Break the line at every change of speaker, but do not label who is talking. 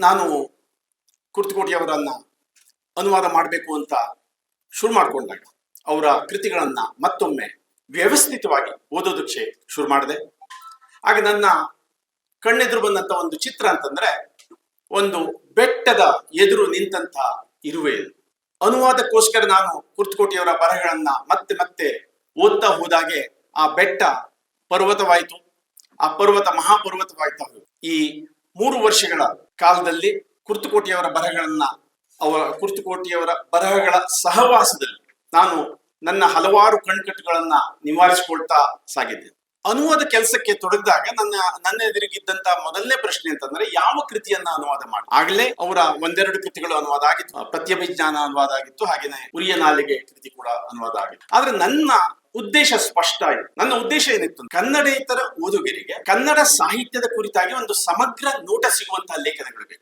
ನಾನು ಕುರ್ತಕೋಟಿಯವರನ್ನ ಅನುವಾದ ಮಾಡಬೇಕು ಅಂತ ಶುರು ಮಾಡಿಕೊಂಡಾಗ ಅವರ ಕೃತಿಗಳನ್ನ ಮತ್ತೊಮ್ಮೆ ವ್ಯವಸ್ಥಿತವಾಗಿ ಓದೋದಕ್ಕೆ ಶುರು ಮಾಡಿದೆ ಆಗ ನನ್ನ ಕಣ್ಣೆದುರು ಬಂದಂತ ಒಂದು ಚಿತ್ರ ಅಂತಂದ್ರೆ ಒಂದು ಬೆಟ್ಟದ ಎದುರು ನಿಂತಂತ ಇರುವೆ. ಅನುವಾದಕ್ಕೋಸ್ಕರ ನಾನು ಕುರ್ತಕೋಟಿಯವರ ಬರಹಗಳನ್ನ ಮತ್ತೆ ಮತ್ತೆ ಓದ್ತಾ ಹೋದಾಗೆ ಆ ಬೆಟ್ಟ ಪರ್ವತವಾಯಿತು ಆ ಪರ್ವತ ಮಹಾಪರ್ವತವಾಯ್ತಾ. ಈ ಮೂರು ವರ್ಷಗಳ ಕಾಲದಲ್ಲಿ ಕುರ್ತುಕೋಟಿಯವರ ಬರಹಗಳನ್ನ ಅವರ ಕುರ್ತುಕೋಟಿಯವರ ಬರಹಗಳ ಸಹವಾಸದಲ್ಲಿ ನಾನು ನನ್ನ ಹಲವಾರು ಕಣ್ಕಟ್ಟುಗಳನ್ನ ನಿವಾರಿಸಿಕೊಳ್ತಾ ಸಾಗಿದ್ದೆ. ಅನುವಾದ ಕೆಲಸಕ್ಕೆ ತೊಡಗಿದಾಗ ನನ್ನ ನನ್ನ ಎದುರಿಗಿದ್ದಂತ ಮೊದಲನೇ ಪ್ರಶ್ನೆ ಅಂತಂದ್ರೆ ಯಾವ ಕೃತಿಯನ್ನ ಅನುವಾದ ಮಾಡಿ ಆಗ್ಲೇ ಅವರ ಒಂದೆರಡು ಕೃತಿಗಳು ಅನುವಾದ ಆಗಿತ್ತು. ಪ್ರತ್ಯಭಿಜ್ಞಾನ ಅನುವಾದ ಆಗಿತ್ತು. ಹಾಗೇನೆ ಉರಿಯ ನಾಲಿಗೆ ಕೃತಿ ಕೂಡ ಅನುವಾದ ಆಗಿತ್ತು. ಆದ್ರೆ ನನ್ನ ಉದ್ದೇಶ ಸ್ಪಷ್ಟ ಇದೆ ನನ್ನ ಉದ್ದೇಶ ಏನಿತ್ತು ಕನ್ನಡೇತರ ಓದುಗರಿಗೆ ಕನ್ನಡ ಸಾಹಿತ್ಯದ ಕುರಿತಾಗಿ ಒಂದು ಸಮಗ್ರ ನೋಟ ಸಿಗುವಂತಹ ಲೇಖನಗಳು